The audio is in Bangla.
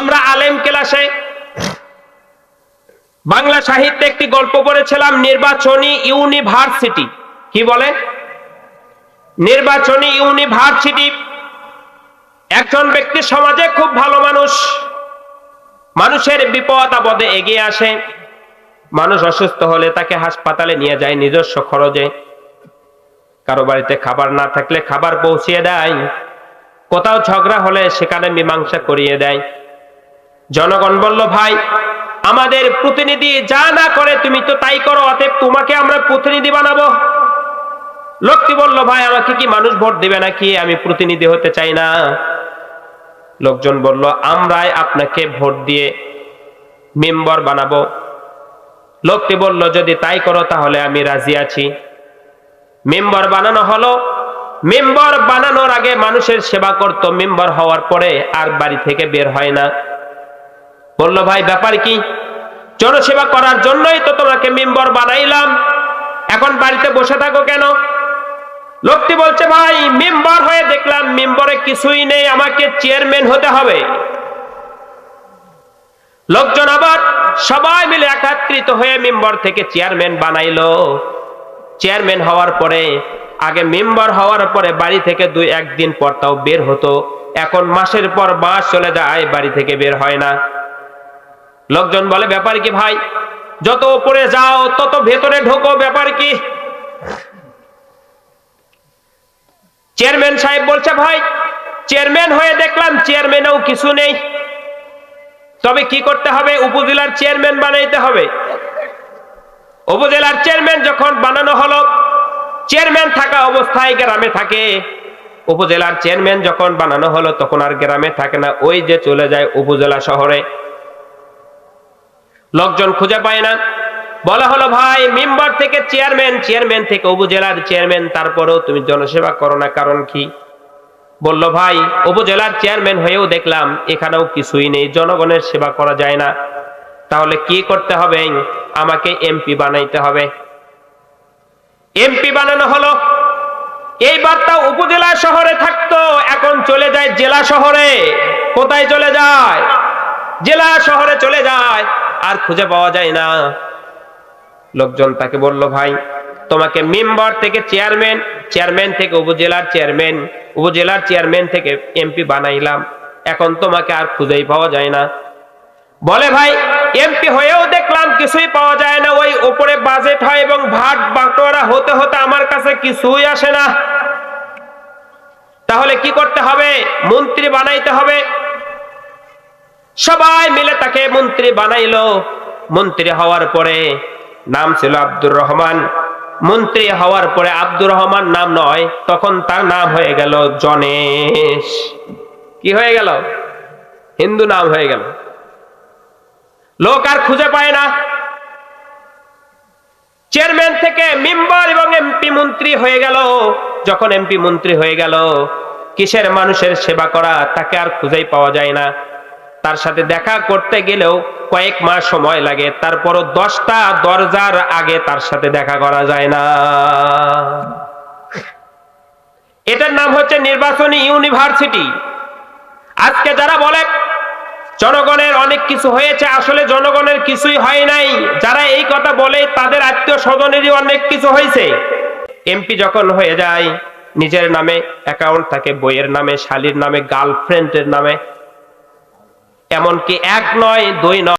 আমরা আলেম ক্লাসে বাংলা সাহিত্যে একটি গল্প পড়েছিলাম, নির্বাচনী ইউনিভার্সিটি। কি বলে? নির্বাচনী ইউনিভার্সিটি। একজন ব্যক্তি সমাজে খুব ভালো মানুষ। মানুষের বিপদ আপদে এগিয়ে আসে। মানুষ অসুস্থ হলে তাকে হাসপাতালে নিয়ে যায় নিজস্ব খরচে। কারও বাড়িতে খাবার না থাকলে খাবার পৌঁছিয়ে দেয়। কোথাও ঝগড়া হলে সেখানে মীমাংসা করিয়ে দেয়। জনগণ বলল, ভাই, আমাদের প্রতিনিধি যা না করে তুমি তো তাই করো, অতএব তোমাকে আমরা প্রতিনিধি বানাবো। লোকটি বলল, ভাই, আমাকে কি মানুষ ভোট দিবে নাকি? আমি প্রতিনিধি হতে চাই না। লোকজন বলল, আমরাই আপনাকে ভোট দিয়ে মেম্বার বানাবো। লোকটি বলল, যদি তাই করো তাহলে আমি রাজি আছি। মেম্বার বানানো হলো। মেম্বার বানানোর আগে মানুষের সেবা করত, মেম্বার হওয়ার পরে আর বাড়ি থেকে বের হয় না। বলল, ভাই, ব্যাপার কি? জনসেবা করার জন্যই তো তোমাকে মেম্বার বানাইলাম। এখন বাড়িতে বসে থাকো কেন? লোকটি বলছে, ভাই, মেম্বার হয়ে দেখলাম মেম্বারে কিছুই নেই, আমাকে চেয়ারম্যান হতে হবে। লোকজন আবার সবাই মিলে একাত্রিত হয়ে মেম্বার থেকে চেয়ারম্যান বানাইলো। চেয়ারম্যান হওয়ার পরে, আগে মেম্বার হওয়ার পরে বাড়ি থেকে দুই একদিন পর তাও বের হতো। এখন মাসের পর মাস চলে যায়, বাড়ি থেকে বের হয় না। লোকজন বলে, ব্যাপার কি ভাই? যত উপরে যাও, তত ভেতরে ঢোকো, ব্যাপার কি? চেয়ারম্যান সাহেব বলছে, ভাই, চেয়ারম্যান হয়ে দেখলাম, চেয়ারম্যানেও কিছু নেই। তবে কি করতে হবে? উপজেলার চেয়ারম্যান বানাইতে হবে। উপজেলার চেয়ারম্যান যখন বানানো হলো, চেয়ারম্যান থাকা অবস্থায় গ্রামে থাকে। উপজেলার চেয়ারম্যান যখন বানানো হলো, তখন আর গ্রামে থাকে না। ওই যে চলে যায় উপজেলা শহরে। লোকজন খুঁজে পায় না। বলা হলো, ভাই, মেম্বার থেকে চেয়ারম্যান চেয়ারম্যান থেকে উপজেলার চেয়ারম্যান, তারপরেও তুমি জনসেবা করো না, কারণ কি? বলল, ভাই, উপজেলার চেয়ারম্যান হয়েও দেখলাম, এখানেও কিছুই নেই, জনগণের সেবা করা যায় না। তাহলে কি করতে হবে? আমাকে এমপি বানাইতে হবে। এমপি বানানো হলো। এইবার তাও উপজেলা শহরে থাকতো, এখন চলে যায় জেলা শহরে। কোথায় চলে যায়? জেলা শহরে চলে যায়। আর খুঁজে পাওয়া যায় না। লোকজন তাকে বলল, ভাই, তোমাকে মেম্বার থেকে চেয়ারম্যান চেয়ারম্যান থেকে উপজেলার চেয়ারম্যান উপজেলার চেয়ারম্যান থেকে এমপি বানাইলাম। এখন তোমাকে আর খুঁজেই পাওয়া যায় না। বলে, ভাই, এমপি হয়েও দেখলাম কিছুই পাওয়া যায় না। ওই উপরে বাজেট হয় এবং ভাট বাটোয়ারা হতে হতে আমার কাছে কিছুই আসে না। তাহলে কি করতে হবে? মন্ত্রী বানাইতে হবে। সবাই মিলে তাকে মন্ত্রী বানাইলো। মন্ত্রী হওয়ার পরে নাম ছিল আব্দুর রহমান। মন্ত্রী হওয়ার পরে আব্দুর রহমান নাম নয়, তখন তার নাম হয়ে গেল জনেশ। কি হয়ে গেল? হিন্দু নাম হয়ে গেল। লোক আর খুঁজে পায় না। চেয়ারম্যান থেকে মেম্বার এবং এমপি মন্ত্রী হয়ে গেল। যখন এমপি মন্ত্রী হয়ে গেল, কিসের মানুষের সেবা করা তাকে আর খুঁজেই পাওয়া যায় না। তার সাথে দেখা করতে গেলেও কয়েক মাস সময় লাগে, তারপরও দশটা দরজার আগে তার সাথে দেখা করা যায় না। এটার নাম হচ্ছে নির্বাচনী ইউনিভার্সিটি। আজকে যারা বলে, জনগণের অনেক কিছু হয়েছে, আসলে জনগণের কিছুই হয় নাই। যারা এই কথা বলে, তাদের আত্মীয় স্বজনেরই অনেক কিছু হয়েছে। এমপি যখন হয়ে যায়, নিজের নামে অ্যাকাউন্ট থাকে, বইয়ের নামে, শালির নামে গার্লফ্রেন্ডের নামে এমনকি এক নয় দুই নয়।